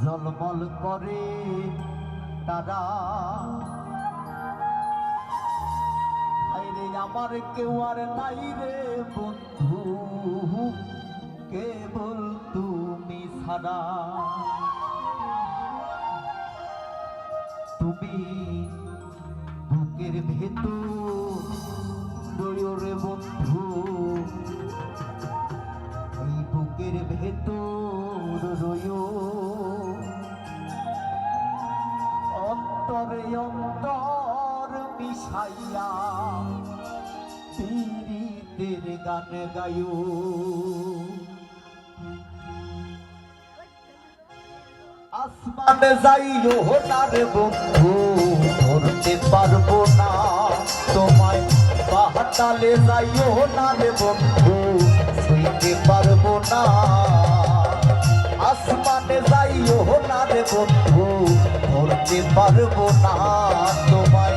ঝলমল করে তারা। আমার কেউ আর নাই রে বন্ধু, কেবল তুমি ছাড়া। তুমি বুকের ভেতর মিশাইয়া পীড়িতের গান গায়ো। আসমানে যাইও না বন্ধু, ধরতে পারব না। তোমায় পাহাতালে যাইও না রে বন্ধু ছুঁইতে পারব না। আসমানে যাইও না বন্ধু, ধরতে পারব না। তোমায়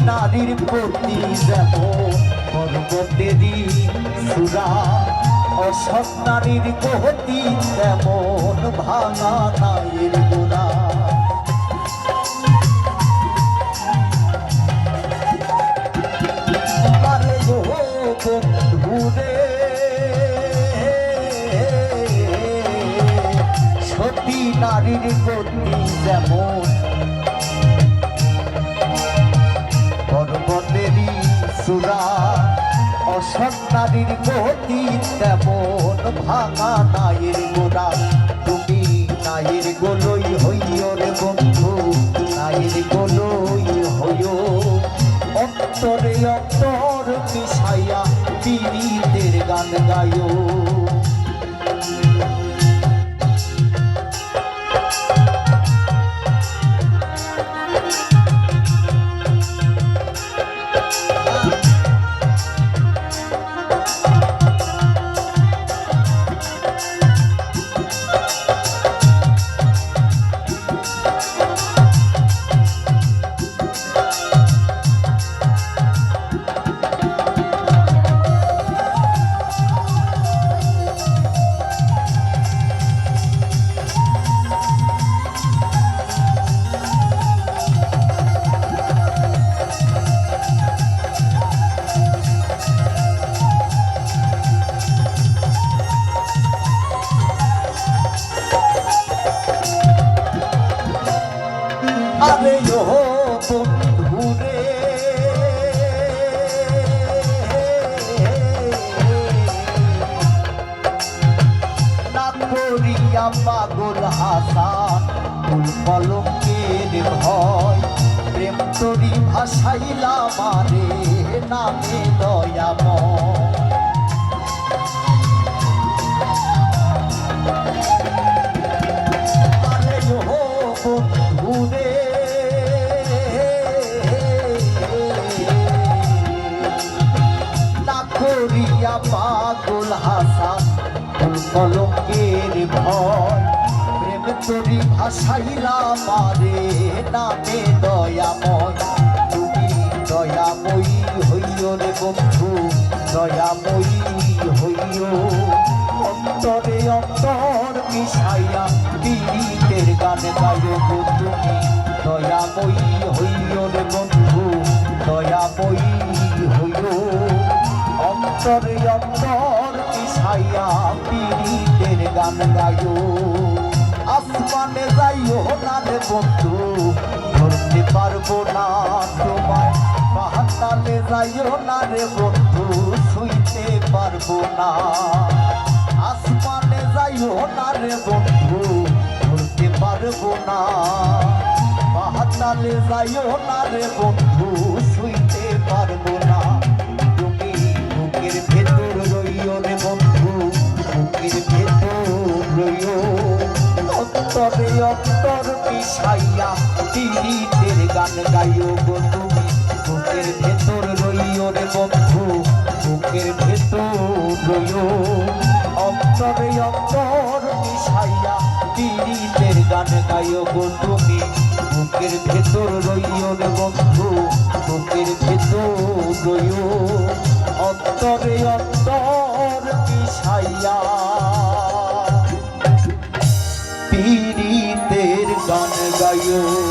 নারীর প্রতি সুরা অসৎ নারীর গতি তেমন ভাঙা নায়ের গোড়া সতী নারীর গতি যেমন সুরা অসৎ নারীর গতি তেমন ভাঙা নায়ের গোড়া। তুমি নায়ের গোলই হইও রে বন্ধু, নায়ের গোলই হইও। অন্তরে অন্তর মিশাইয়া পীড়িতের গান গায়ো আরে ও বন্ধু রে না করিয়া পাগল হাসান ফুল পলকের ভয়। প্রেম তরি ভাসাইলা মারে নামে দয়াময়। কলঙ্কের ভয়। প্রেম তরি ভাসাইলা পারে, নামে দয়াময়। তুমি দয়াময়ী হইও রে বন্ধু, দয়াময়ী হইও। অন্তরে অন্তর মিশাইয়া পীড়িতের গান গাইও গো তুমি। দয়াময়ী হইও রে বন্ধু, দয়াময়ী হইও। অন্তরে অন্তর মিশাইয়া পীড় গান গায়ো আসমানে যাইও না রে বন্ধু, ধরতে পারব না তোমায়। পাহাড়ালে যাইও না রে বন্ধু, শুইতে পারব না। আসমানে যাইও না রে বন্ধু, ধরতে পারব না। পাহাড়ালে যাইও না রে বন্ধু পীড়িতের গান গাইও গো তুমি। বুকের ভেতর রইও রে বন্ধু, বুকের ভেতর রইও। অন্তরে অন্তর মিশাইয়া পীড়িতের গান গাইও গো তুমি। বুকের ভেতর রইও রে বন্ধু, বুকের ভেতর রইও। অন্তরে অন্তর মিশাইয়া পীড়িতের গান গাইও।